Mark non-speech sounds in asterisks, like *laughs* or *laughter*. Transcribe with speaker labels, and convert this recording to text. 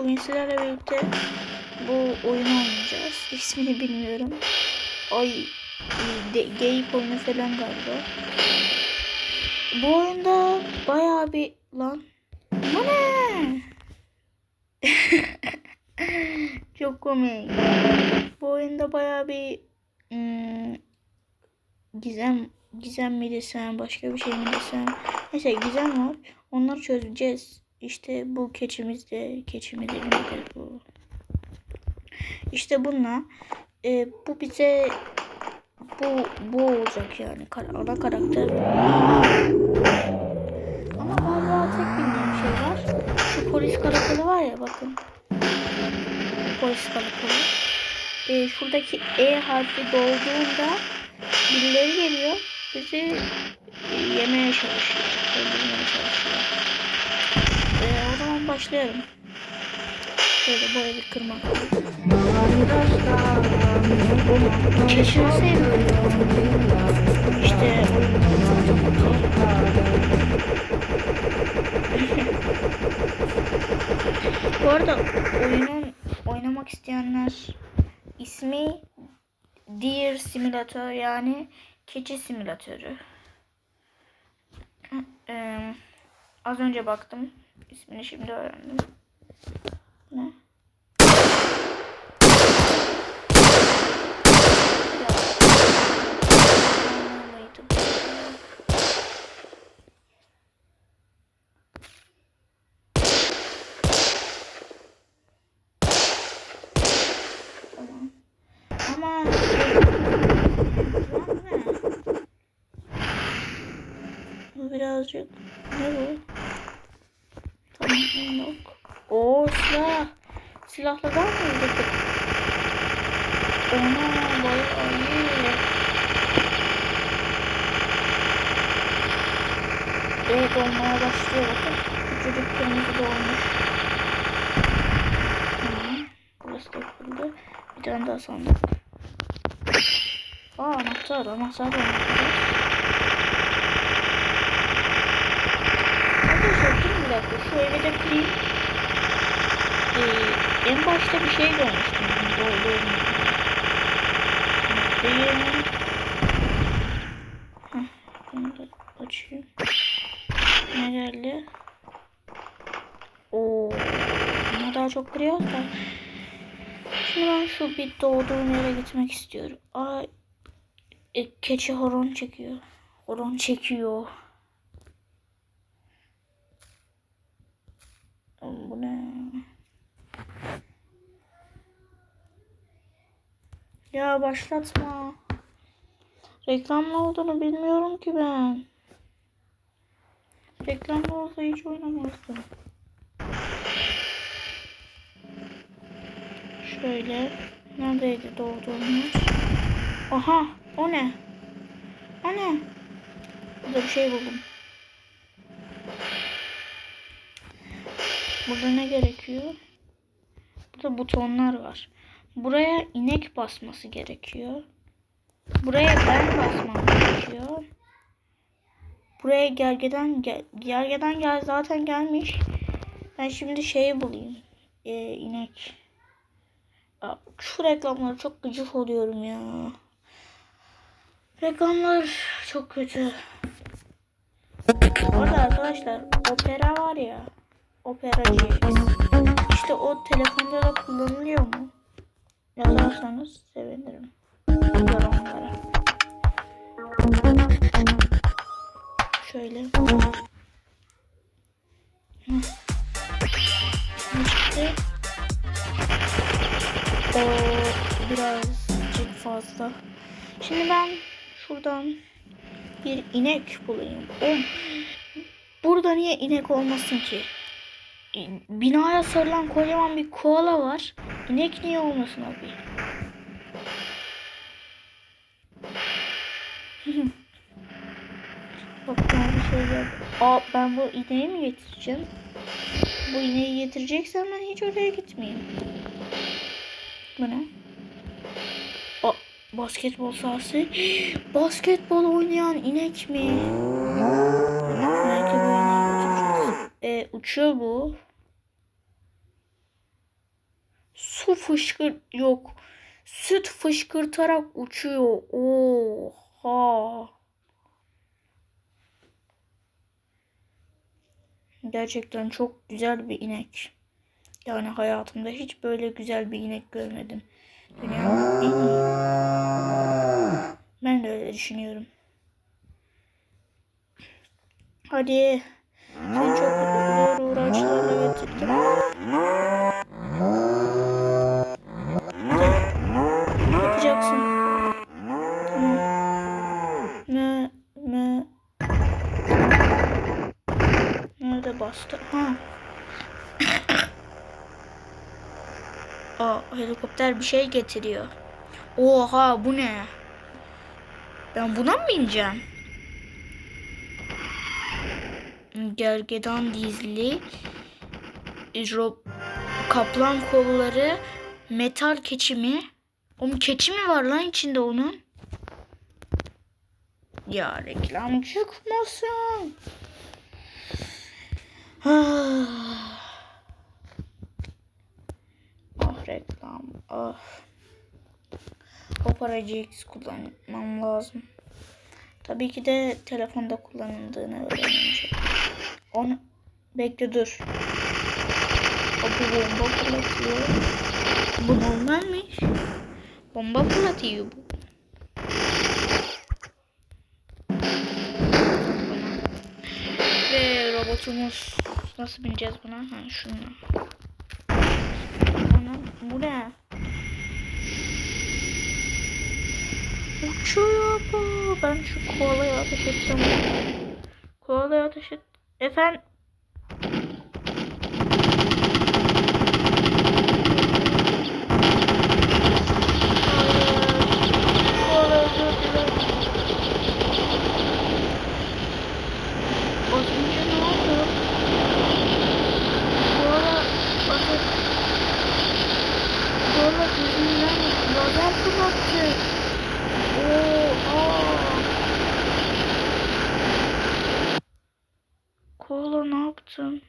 Speaker 1: Bugün birlikte bu oyunu oynayacağız. *laughs* İsmini bilmiyorum. Ay de, geyik oyunu falan galiba. Bu oyunda bayağı bir lan. Bu ne? *laughs* Çok komik. Bu oyunda bayağı bir hmm, gizem gizem mi desem başka bir şey mi desem. Neyse gizem var. Onları çözeceğiz. İşte bu keçimiz de keçimiz de bu? İşte bununla e, bu bize bu bu olacak yani ana karakter. Ama galiba tek bildiğim şey var. Şu polis karakolu var ya bakın. Polis karakolu. E, şuradaki E harfi dolduğunda birileri geliyor. Bizi yemeye çalışıyor. Öldürmeye çalışıyor. Başlayalım. Şöyle bir kırmak. Keşfetseydim. İşte Bu arada oyunun oynamak isteyenler ismi Deer Simulator yani keçi simülatörü. Ee, az önce baktım. İsmini şimdi öğrendim. Ne? Birazcık ne bu? Yok. Oo silah. Silahla da mı öldürdük? Ona bayağı iyi. Evet olmaya başlıyor bakın. Çocuk kırmızı da olmuş. Tamam. Burası da kırıldı. Bir tane daha sandık. Aa anahtar. Anahtar da anahtar. Arkadaşlar durun bir dakika. Şu eve de kırayım. Ee, en başta bir şey görmüştüm. Dolduğum. Değil. Heh, bunu da açayım. Ne geldi? Oo, ne daha çok kırıyoruz da. Şimdi ben şu bir doğduğum yere gitmek istiyorum. Ay, e, keçi horon çekiyor. Horon çekiyor. Bu ne? Ya başlatma. Reklam ne olduğunu bilmiyorum ki ben. Reklam olsa hiç oynamazdım. Şöyle. Neredeydi doğduğumuz? Aha. O ne? O ne? Burada bir şey buldum. Burada ne gerekiyor? Burada butonlar var. Buraya inek basması gerekiyor. Buraya ben basmam gerekiyor. Buraya gergeden gel, gergeden gel zaten gelmiş. Ben şimdi şeyi bulayım. Ee, inek. Aa, Şu reklamlara çok gıcık oluyorum ya. Reklamlar çok kötü. Orada arkadaşlar opera var ya. Operacı. İşte o telefonda da kullanılıyor mu? Yazarsanız sevinirim. Yorumlara. Şöyle. Çıktı? O birazcık fazla. Şimdi ben şuradan bir inek bulayım. O, burada niye inek olmasın ki? Binaya sarılan kocaman bir koala var. İnek niye olmasın abi? *laughs* Bak ben bir şey yap. Aa ben bu ineği mi getireceğim? Bu ineği getireceksen ben hiç oraya gitmeyeyim. Bu ne? Aa basketbol sahası. *gasps* Basketbol oynayan inek mi? Belki bu ineği götüreceğiz. Ee, uçuyor bu. su fışkır yok. Süt fışkırtarak uçuyor. Oha. Gerçekten çok güzel bir inek. Yani hayatımda hiç böyle güzel bir inek görmedim. Dünyanın en. Ben de öyle düşünüyorum. Hadi. Sen çok zor uğraşlarla getirdin. Hadi. Yapacaksın. Tamam. Ne, ne. Nerede bastı? Ha. Aa, helikopter bir şey getiriyor. Oha bu ne? Ben buna mı bineceğim? Gergedan dizli, ro- kaplan kolları, metal keçi mi? Oğlum keçi mi var lan içinde onun? Ya reklam çıkmasın. *sighs* Ah. Reklam. Ah. O parayı X kullanmam lazım. Tabii ki de telefonda kullanıldığını öğrenecek. Onu bekle dur. O bu bomba fırlatıyor. Bu normalmiş. Bomba fırlatıyor bu. Robotumuz nasıl bineceğiz buna? Ha şununla. Ana, bu ne? Uçuyor bu. Ben şu koalaya ateş etsem. Koalaya ateş et. Efendim? Koala özür dilerim. Az önce ne oldu? Koala ateş... Koala lazer fırlattı. Oha. Koala ne yaptın?